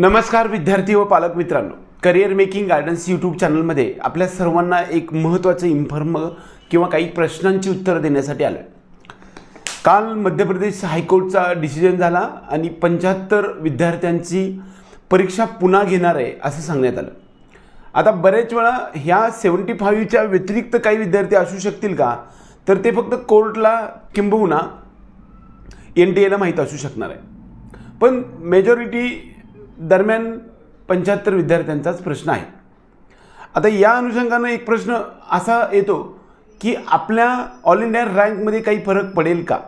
नमस्कार विद्यार्थी व पालक मित्रांनो. करिअर मेकिंग गायडन्स यूट्यूब चॅनलमध्ये आपल्या सर्वांना एक महत्त्वाचं इन्फॉर्म किंवा काही प्रश्नांची उत्तरं देण्यासाठी आलं आहे काल मध्य प्रदेश हायकोर्टचा डिसिजन झाला आणि पंच्याहत्तर विद्यार्थ्यांची परीक्षा पुन्हा घेणार आहे असं सांगण्यात आलं. आता बरेच वेळा ह्या सेवन्टी फाईव्हच्या व्यतिरिक्त काही विद्यार्थी असू शकतील का? तर ते फक्त कोर्टला किंबहुना एन टी एला माहीत असू शकणार आहे. पण मेजॉरिटी दरम्यान पंच्याहत्तर विद्यार्थ्यांचाच प्रश्न आहे. आता या अनुषंगानं एक प्रश्न असा येतो की आपल्या ऑल इंडिया रँकमध्ये काही फरक पडेल का?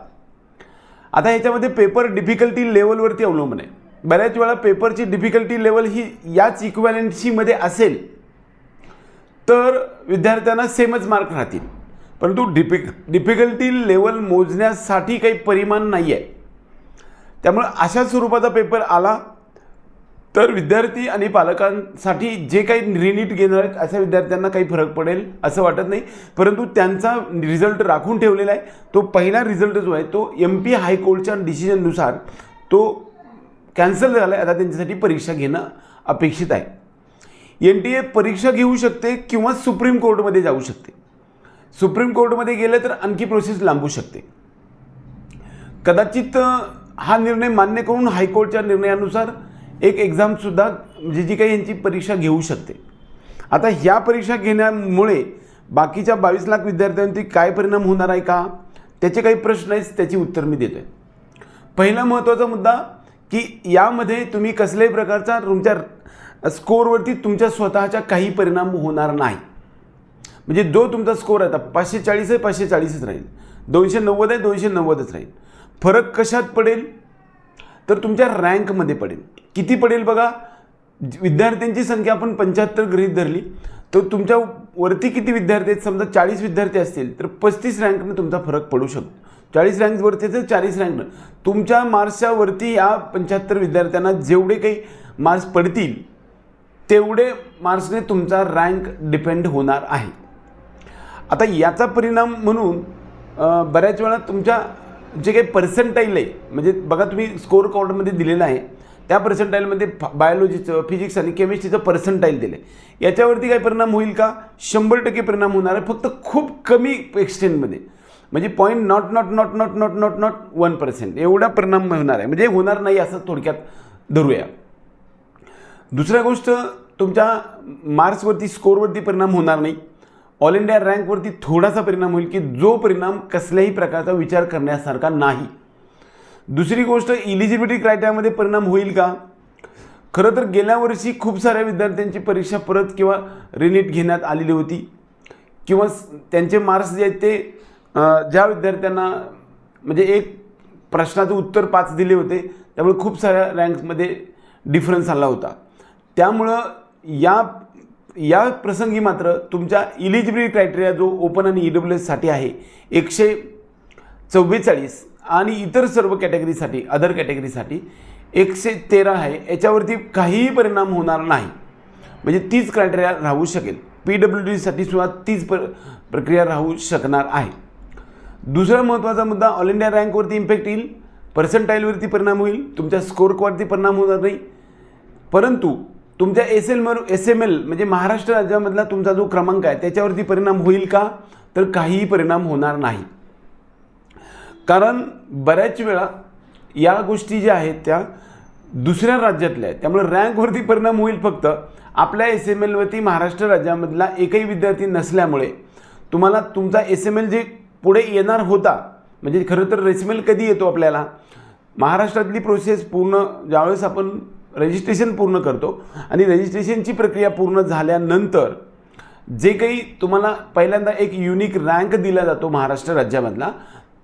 आता ह्याच्यामध्ये पेपर डिफिकल्टी लेवलवरती अवलंबून आहे. बऱ्याच वेळा पेपरची डिफिकल्टी लेवल ही याच इक्वॅलन्सीमध्ये असेल तर विद्यार्थ्यांना सेमच मार्क राहतील. परंतु डिफिक डिफिकल्टी लेवल मोजण्यासाठी काही परिमाण नाही आहे त्यामुळे अशा स्वरूपाचा पेपर आला तर विद्यार्थी आणि पालकांसाठी जे काही रिनीट घेणार आहेत अशा विद्यार्थ्यांना काही फरक पडेल असं वाटत नाही. परंतु त्यांचा रिझल्ट राखून ठेवलेला आहे. तो पहिला रिझल्ट जो आहे तो एम पी हायकोर्टच्या डिसिजननुसार तो कॅन्सल झाला आहे आता त्यांच्यासाठी परीक्षा घेणं अपेक्षित आहे. एन टी ए परीक्षा घेऊ शकते किंवा सुप्रीम कोर्टमध्ये जाऊ शकते. सुप्रीम कोर्टमध्ये गेलं तर आणखी प्रोसेस लांबू शकते. कदाचित हा निर्णय मान्य करून हायकोर्टच्या निर्णयानुसार एक एक्झामसुद्धा म्हणजे जी काही यांची परीक्षा घेऊ शकते. आता ह्या परीक्षा घेण्यामुळे बाकीच्या बावीस लाख विद्यार्थ्यांवरती काय परिणाम होणार आहे का? त्याचे काही प्रश्न आहेत त्याची उत्तर मी देतो आहे पहिला महत्त्वाचा मुद्दा की यामध्ये तुम्ही कसल्याही प्रकारचा तुमच्या स्कोअरवरती तुमच्या स्वतःच्या काही परिणाम होणार नाही. म्हणजे जो तुमचा स्कोअर आहे आता पाचशे चाळीस आहे पाचशे चाळीसच राहील. दोनशे नव्वद आहे दोनशे नव्वदच राहील. फरक कशात पडेल? तर तुमच्या रँकमध्ये पडेल. किती पडेल बघा? विद्यार्थ्यांची संख्या आपण पंच्याहत्तर गृहीत धरली. तर तुमच्या वरती किती विद्यार्थी आहेत? समजा चाळीस विद्यार्थी असतील तर पस्तीस रँकनं तुमचा फरक पडू शकतो. चाळीस रँकवरती तर चाळीस रँकनं तुमच्या मार्क्सच्या वरती या पंच्याहत्तर विद्यार्थ्यांना जेवढे काही मार्क्स पडतील तेवढे मार्क्सने तुमचा रँक डिपेंड होणार आहे. आता याचा परिणाम म्हणून बऱ्याच वेळा तुमच्या जे काही पर्सेंटाईल आहे म्हणजे बघा तुम्ही स्कोअर कॉर्डमध्ये दिलेलं आहे त्या पर्सेंटाईलमध्ये बायोलॉजीचं फिजिक्स आणि केमिस्ट्रीचं पर्सेंटाईल दिलं आहे याच्यावरती काय परिणाम होईल का? शंभर टक्के परिणाम होणार आहे फक्त खूप कमी एक्सटेंटमध्ये म्हणजे point nought nought nought nought nought nought nought one percent एवढा परिणाम होणार आहे. म्हणजे होणार नाही असं थोडक्यात धरूया. दुसऱ्या गोष्ट तुमच्या मार्क्सवरती स्कोअरवरती परिणाम होणार नाही. ऑल इंडिया रँकवरती थोडासा परिणाम होईल की जो परिणाम कसल्याही प्रकारचा विचार करण्यासारखा नाही. दुसरी गोष्ट इलिजिबिलिटी क्रायटेरियामध्ये परिणाम होईल का? खरं तर गेल्या वर्षी खूप साऱ्या विद्यार्थ्यांची परीक्षा परत किंवा रिनीट घेण्यात आलेली होती. किंवा त्यांचे मार्क्स जे आहेत ते ज्या विद्यार्थ्यांना म्हणजे एक प्रश्नाचं उत्तर पाच दिले होते त्यामुळे खूप साऱ्या रँक्समध्ये डिफरन्स आला होता. त्यामुळं या या प्रसंगी मात्र तुमच्या इलिजिबिलिटी क्रायटेरिया जो ओपन आणि ई डब्ल्यू एससाठी आहे एकशे चव्वेचाळीस आणि इतर सर्व कॅटेगरीसाठी अदर कॅटेगरीसाठी एकशे तेरा आहे. याच्यावरती काहीही परिणाम होणार नाही. म्हणजे तीच क्रायटेरिया राहू शकेल. पी डब्ल्यू डीसाठी सुद्धा तीच प्र प्रक्रिया राहू शकणार आहे. दुसरा महत्त्वाचा मुद्दा ऑल इंडिया रँकवरती इम्पॅक्ट येईल. पर्सेंटाईलवरती परिणाम होईल. तुमच्या स्कोरवरती परिणाम होणार नाही. परंतु तुमच्या S L S M L म्हणजे महाराष्ट्र राज्यामधला तुमचा जो क्रमांक आहे त्याच्यावरती परिणाम होईल का? तर काहीही परिणाम होणार नाही. कारण बऱ्याच वेळा या गोष्टी ज्या आहेत त्या दुसऱ्या राज्यातल्या आहेत. त्यामुळे रँकवरती परिणाम होईल फक्त. आपल्या एस एम एलवरती महाराष्ट्र राज्यामधला एकही विद्यार्थी नसल्यामुळे तुम्हाला तुमचा एस एम एल जे पुढे येणार होता म्हणजे खरं तर रेसमेल कधी येतो आपल्याला? महाराष्ट्रातली प्रोसेस पूर्ण ज्यावेळेस आपण रजिस्ट्रेशन पूर्ण करतो. आणि रजिस्ट्रेशनची प्रक्रिया पूर्ण झाल्यानंतर जे काही तुम्हाला पहिल्यांदा एक युनिक रँक दिला जातो महाराष्ट्र राज्यामधला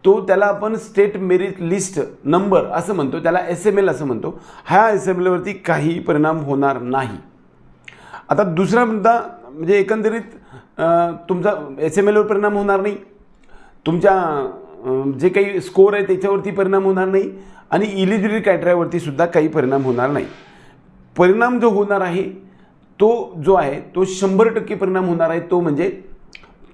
तो त्याला आपण स्टेट मेरिट लिस्ट नंबर असं म्हणतो त्याला एस एम एल असं म्हणतो. ह्या एस एम एलवरती काही परिणाम होणार नाही. आता दुसरा मुद्दा म्हणजे एकंदरीत तुमचा एस एम एलवर परिणाम होणार नाही. तुमच्या जे काही स्कोअर आहे त्याच्यावरती परिणाम होणार नाही. आणि इलिजिबिलिटी क्रायटेरियावरती सुद्धा काही परिणाम होणार नाही. परिणाम जो होणार आहे तो जो आहे तो शंभर टक्के परिणाम होणार आहे तो म्हणजे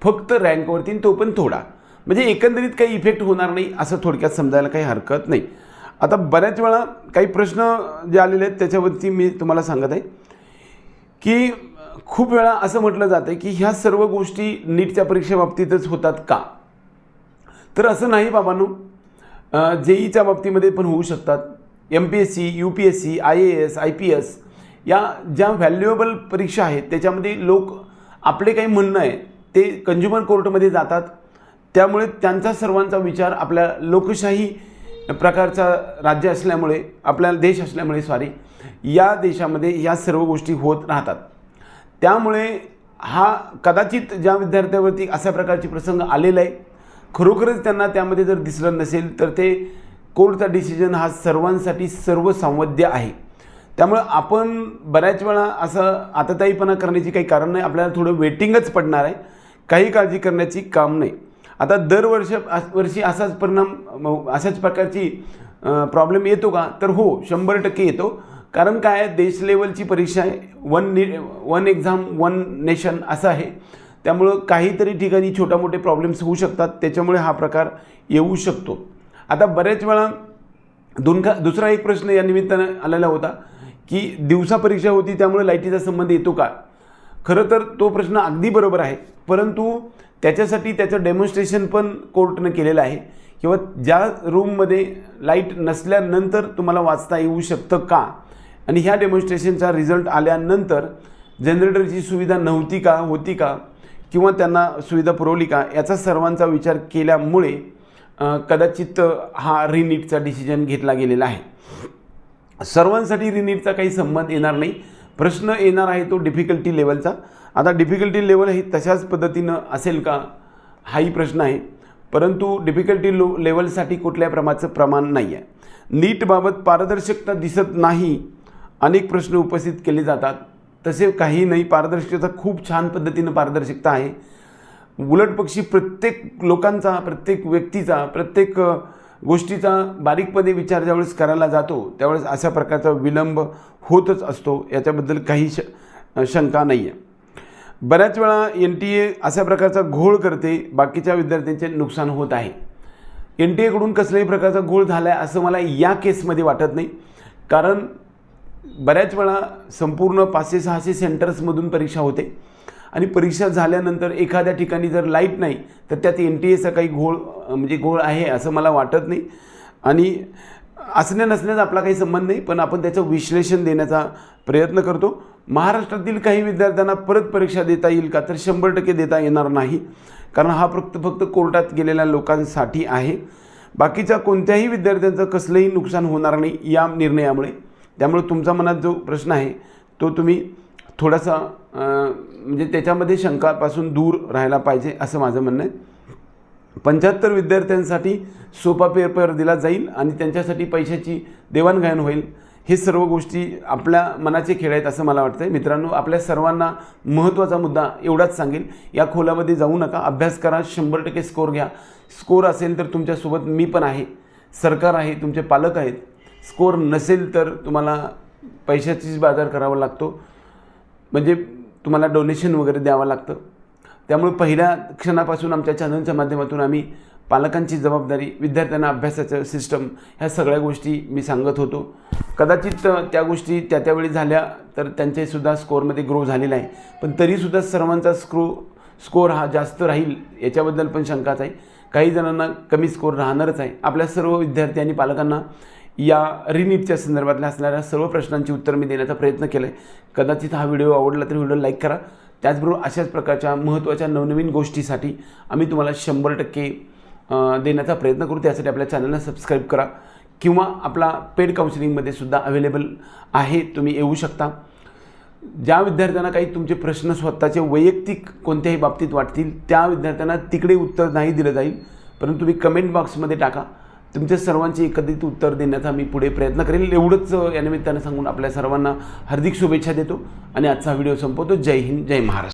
फक्त रँकवरती आणि तो पण थोडा. म्हणजे एकंदरीत काही इफेक्ट होणार नाही असं थोडक्यात समजायला काही हरकत नाही. आता बऱ्याच वेळा काही प्रश्न जे आलेले आहेत त्याच्यावरती मी तुम्हाला सांगत आहे की खूप वेळा असं म्हटलं जातं की ह्या सर्व गोष्टी नीटच्या परीक्षेबाबतीतच होतात का? तर असं नाही बाबांनो. जेईच्या बाबतीमध्ये पण होऊ शकतात. M P S C U P S C I A S I P S या ज्या व्हॅल्युएबल परीक्षा आहेत त्याच्यामध्ये लोक आपले काही म्हणणं आहे ते कंझ्युमर कोर्टमध्ये जातात. त्यामुळे त्यांचा सर्वांचा विचार आपल्या लोकशाही प्रकारचा राज्य असल्यामुळे आपल्या देश असल्यामुळे सॉरी या देशामध्ये या सर्व गोष्टी होत राहतात. त्यामुळे हा कदाचित ज्या विद्यार्थ्यावरती अशा प्रकारचे प्रसंग आलेला आहे खरोखरच त्यांना त्यामध्ये जर दिसलं नसेल तर ते कोर्टचा डिसिजन हा सर्वांसाठी सर्वसंवाद्य आहे. त्यामुळं आपण बऱ्याच वेळा असं आताताईपणा करण्याची काही कारण नाही आपल्याला थोडं वेटिंगच पडणार आहे. काही काळजी करण्याची काम नाही. आता दरवर्ष वर्षी असाच परिणाम अशाच प्रकारची प्रॉब्लेम येतो का? तर हो शंभर टक्के येतो. कारण काय आहे देश लेवलची परीक्षा आहे. वन नि वन एक्झाम वन नेशन असं आहे. त्यामुळं काहीतरी ठिकाणी छोटा मोठे प्रॉब्लेम्स होऊ शकतात. त्याच्यामुळे हा प्रकार येऊ शकतो. आता बऱ्याच वेळा दोन का दुसरा एक प्रश्न या निमित्तानं आलेला होता की दिवसा परीक्षा होती त्यामुळे लाईटीचा संबंध येतो का? खरं तर तो प्रश्न अगदी बरोबर आहे. परंतु त्याच्यासाठी त्याचं डेमॉन्स्ट्रेशन पण कोर्टनं केलेलं आहे. किंवा ज्या रूममध्ये लाइट नसल्यानंतर तुम्हाला वाचता येऊ शकतं का? आणि ह्या डेमॉन्स्ट्रेशनचा रिझल्ट आल्यानंतर जनरेटरची सुविधा नव्हती का? होती का? किंवा त्यांना सुविधा पुरवली का याचा सर्वांचा विचार केल्यामुळे कदाचित हा रिनीटचा डिसिजन घेतला गेलेला आहे. सर्वांसाठी रिनीटचा काही संबंध येणार नाही. प्रश्न येणार आहे तो डिफिकल्टी लेवलचा आता डिफिकल्टी लेवल ही तशाच पद्धतीनं असेल का हाही प्रश्न आहे. परंतु डिफिकल्टी लो लेवलसाठी कुठल्या प्रमाणाचं प्रमाण नाही आहे नीटबाबत पारदर्शकता दिसत नाही अनेक प्रश्न उपस्थित केले जातात. तसे काही नाही. पारदर्शकता खूप छान पद्धतीनं पारदर्शकता आहे. उलट पक्षी प्रत्येक लोकांचा प्रत्येक व्यक्तीचा प्रत्येक गोष्टीचा बारीकपणे विचार ज्यावेळेस करायला जातो त्यावेळेस अशा प्रकारचा विलंब होतच असतो. याच्याबद्दल काही श शंका नाही आहे बऱ्याच वेळा एन टी ए अशा प्रकारचा घोळ करते बाकीच्या विद्यार्थ्यांचे नुकसान होत आहे. एन टी एकडून कसल्याही प्रकारचा घोळ झाला आहे असं मला या केसमध्ये वाटत नाही. कारण बऱ्याच वेळा संपूर्ण पाचशे सहाशे सेंटर्समधून परीक्षा होते. आणि परीक्षा झाल्यानंतर एखाद्या ठिकाणी जर लाइट नाही तर त्यात एन टी एचा काही घोळ म्हणजे घोळ आहे असं मला वाटत नाही. आणि असण्या नसण्याचा आपला काही संबंध नाही पण आपण त्याचं विश्लेषण देण्याचा प्रयत्न करतो. महाराष्ट्रातील काही विद्यार्थ्यांना परत परीक्षा देता येईल का तर शंभर टक्के देता येणार नाही. कारण हा फक्त फक्त कोर्टात गेलेल्या लोकांसाठी आहे. बाकीच्या कोणत्याही विद्यार्थ्यांचं कसलंही नुकसान होणार नाही या निर्णयामुळे. त्यामुळे तुमचा मनात जो प्रश्न आहे तो तुम्ही थोडासा म्हणजे त्याच्यामध्ये शंकापासून दूर राहायला पाहिजे असं माझं म्हणणं आहे. पंच्याहत्तर विद्यार्थ्यांसाठी सोपा पेपर दिला जाईल आणि त्यांच्यासाठी पैशाची देवाणघेवाण होईल. हे सर्व गोष्टी आपल्या मनाचे खेळ आहेत असं मला वाटतं मित्रांनो आपल्या सर्वांना महत्त्वाचा मुद्दा एवढाच सांगेल. या खोलामध्ये जाऊ नका. अभ्यास करा. शंभर टक्के स्कोर घ्या. स्कोर असेल तर तुमच्यासोबत मी पण आहे. सरकार आहे तुमचे पालक आहेत. स्कोर नसेल तर तुम्हाला पैशाचीच बाजार करावा लागतो. म्हणजे तुम्हाला डोनेशन वगैरे द्यावं लागतं. त्यामुळे पहिल्या क्षणापासून आमच्या चॅनलच्या माध्यमातून आम्ही पालकांची जबाबदारी विद्यार्थ्यांना अभ्यासाचं सिस्टम ह्या सगळ्या गोष्टी मी सांगत होतो. कदाचित त्या गोष्टी त्या त्यावेळी झाल्या तर त्यांचेसुद्धा स्कोअरमध्ये ग्रो झालेला आहे. पण तरीसुद्धा सर्वांचा स्क्रो स्कोअर हा जास्त राहील याच्याबद्दल पण शंकाच आहे. काही जणांना कमी स्कोअर राहणारच आहे. आपल्या सर्व विद्यार्थी आणि पालकांना या रिनीटच्या संदर्भातल्या असणाऱ्या सर्व प्रश्नांची उत्तर मी देण्याचा प्रयत्न केला आहे कदाचित हा व्हिडिओ आवडला तर व्हिडिओ लाईक करा. त्याचबरोबर अशाच प्रकारच्या महत्त्वाच्या नवनवीन गोष्टीसाठी आम्ही तुम्हाला शंभर टक्के देण्याचा प्रयत्न करू. त्यासाठी आपल्या चॅनलला सबस्क्राईब करा किंवा आपला पेड काउन्सिलिंगमध्ये सुद्धा अवेलेबल आहे तुम्ही येऊ शकता. ज्या विद्यार्थ्यांना काही तुमचे प्रश्न स्वतःचे वैयक्तिक कोणत्याही बाबतीत वाटतील त्या विद्यार्थ्यांना तिकडे उत्तर नाही दिलं जाईल परंतु तुम्ही कमेंट बॉक्समध्ये टाका. तुमच्या सर्वांची एकत्रित उत्तर देण्याचा मी पुढे प्रयत्न करेल. एवढंच या निमित्तानं सांगून आपल्या सर्वांना हार्दिक शुभेच्छा देतो. आणि आजचा व्हिडिओ संपवतो. जय हिंद जय महाराष्ट्र.